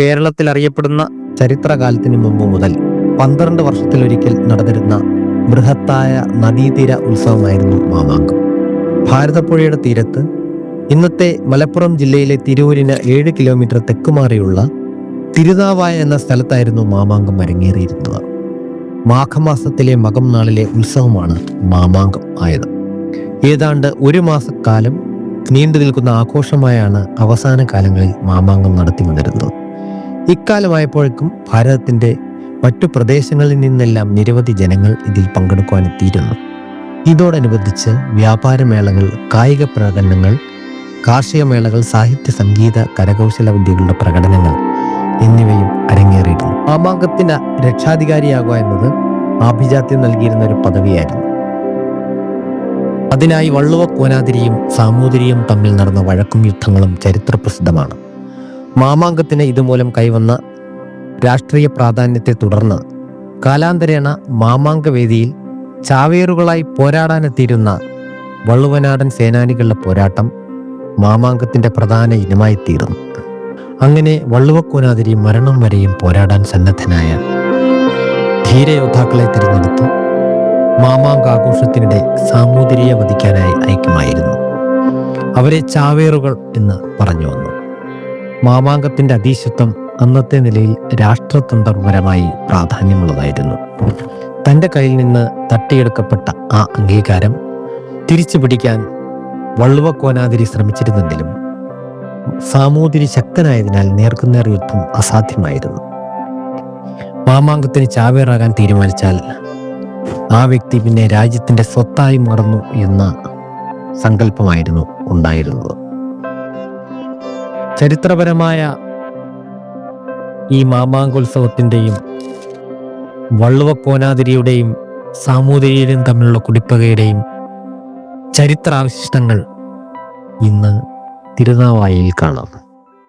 കേരളത്തിൽ അറിയപ്പെടുന്ന ചരിത്രകാലത്തിന് മുമ്പ് മുതൽ പന്ത്രണ്ട് വർഷത്തിലൊരിക്കൽ നടന്നിരുന്ന ബൃഹത്തായ നദീതീര ഉത്സവമായിരുന്നു മാമാങ്കം. ഭാരതപ്പുഴയുടെ തീരത്ത് ഇന്നത്തെ മലപ്പുറം ജില്ലയിലെ തിരൂരിന് ഏഴ് കിലോമീറ്റർ തെക്കുമാറിയുള്ള തിരുനാവായ എന്ന സ്ഥലത്തായിരുന്നു മാമാങ്കം അരങ്ങേറിയിരുന്നത്. മാഘമാസത്തിലെ മകം നാളിലെ ഉത്സവമാണ് മാമാങ്കം ആയത്. ഏതാണ്ട് ഒരു മാസക്കാലം നീണ്ടു നിൽക്കുന്ന ആഘോഷമായാണ് അവസാന കാലങ്ങളിൽ മാമാങ്കം നടത്തി വന്നിരുന്നത്. ഇക്കാലമായപ്പോഴേക്കും ഭാരതത്തിന്റെ മറ്റു പ്രദേശങ്ങളിൽ നിന്നെല്ലാം നിരവധി ജനങ്ങൾ ഇതിൽ പങ്കെടുക്കുവാനെത്തിയിരുന്നു. ഇതോടനുബന്ധിച്ച് വ്യാപാരമേളകൾ കായിക പ്രകടനങ്ങൾ കാർഷിക മേളകൾ സാഹിത്യ സംഗീത കരകൗശല വിദ്യകളുടെ പ്രകടനങ്ങൾ എന്നിവയും അരങ്ങേറിയിരുന്നു. ആമാങ്കത്തിന് രക്ഷാധികാരിയാകുക എന്നത് ആഭിജാത്യം നൽകിയിരുന്ന ഒരു പദവിയായിരുന്നു. അതിനായി വള്ളുവ കോനാതിരിയും സാമൂതിരിയും തമ്മിൽ നടന്ന വഴക്കും യുദ്ധങ്ങളും ചരിത്രപ്രസിദ്ധമാണ്. മാമാങ്കത്തിന് ഇതുമൂലം കൈവന്ന രാഷ്ട്രീയ പ്രാധാന്യത്തെ തുടർന്ന് കാലാന്തരേണ മാമാങ്കവേദിയിൽ ചാവേറുകളായി പോരാടാനെത്തിയിരുന്ന വള്ളുവനാടൻ സേനാനികളുടെ പോരാട്ടം മാമാങ്കത്തിന്റെ പ്രധാന ഇനമായി തീർന്നു അങ്ങനെ വള്ളുവക്കൂനാതിരി മരണം വരെയും പോരാടാൻ സന്നദ്ധനായ ധീരയോദ്ധാക്കളെ തിരഞ്ഞെടുത്ത് മാമാങ്കാഘോഷത്തിനിടെ സാമൂതിരിയെ വധിക്കാനായി അയക്കുമായിരുന്നു അവരെ ചാവേറുകൾ എന്ന് പറഞ്ഞു വന്നു. മാമാങ്കത്തിന്റെ അതീശത്വം അന്നത്തെ നിലയിൽ രാഷ്ട്രതന്ത്രപരമായി പ്രാധാന്യമുള്ളതായിരുന്നു. തന്റെ കയ്യിൽ നിന്ന് തട്ടിയെടുക്കപ്പെട്ട ആ അംഗീകാരം തിരിച്ചു പിടിക്കാൻ വള്ളുവക്കോനാതിരി ശ്രമിച്ചിരുന്നെങ്കിലും സാമൂതിരി ശക്തനായതിനാൽ നേർക്കുനേർ യുദ്ധം അസാധ്യമായിരുന്നു. മാമാങ്കത്തിന് ചാവേറാകാൻ തീരുമാനിച്ചാൽ ആ വ്യക്തി പിന്നെ രാജ്യത്തിന്റെ സ്വത്തായി മാറുന്നു എന്ന സങ്കല്പമായിരുന്നു ഉണ്ടായിരുന്നത്. ചരിത്രപരമായ ഈ മാമാങ്കോത്സവത്തിന്റെയും വള്ളുവക്കോനാതിരിയുടെയും സാമൂതിരിയുടെയും തമ്മിലുള്ള കുടിപ്പകയുടെയും ചരിത്രാവശിഷ്ടങ്ങൾ ഇന്ന് തിരുനാവായിൽ കാണാം.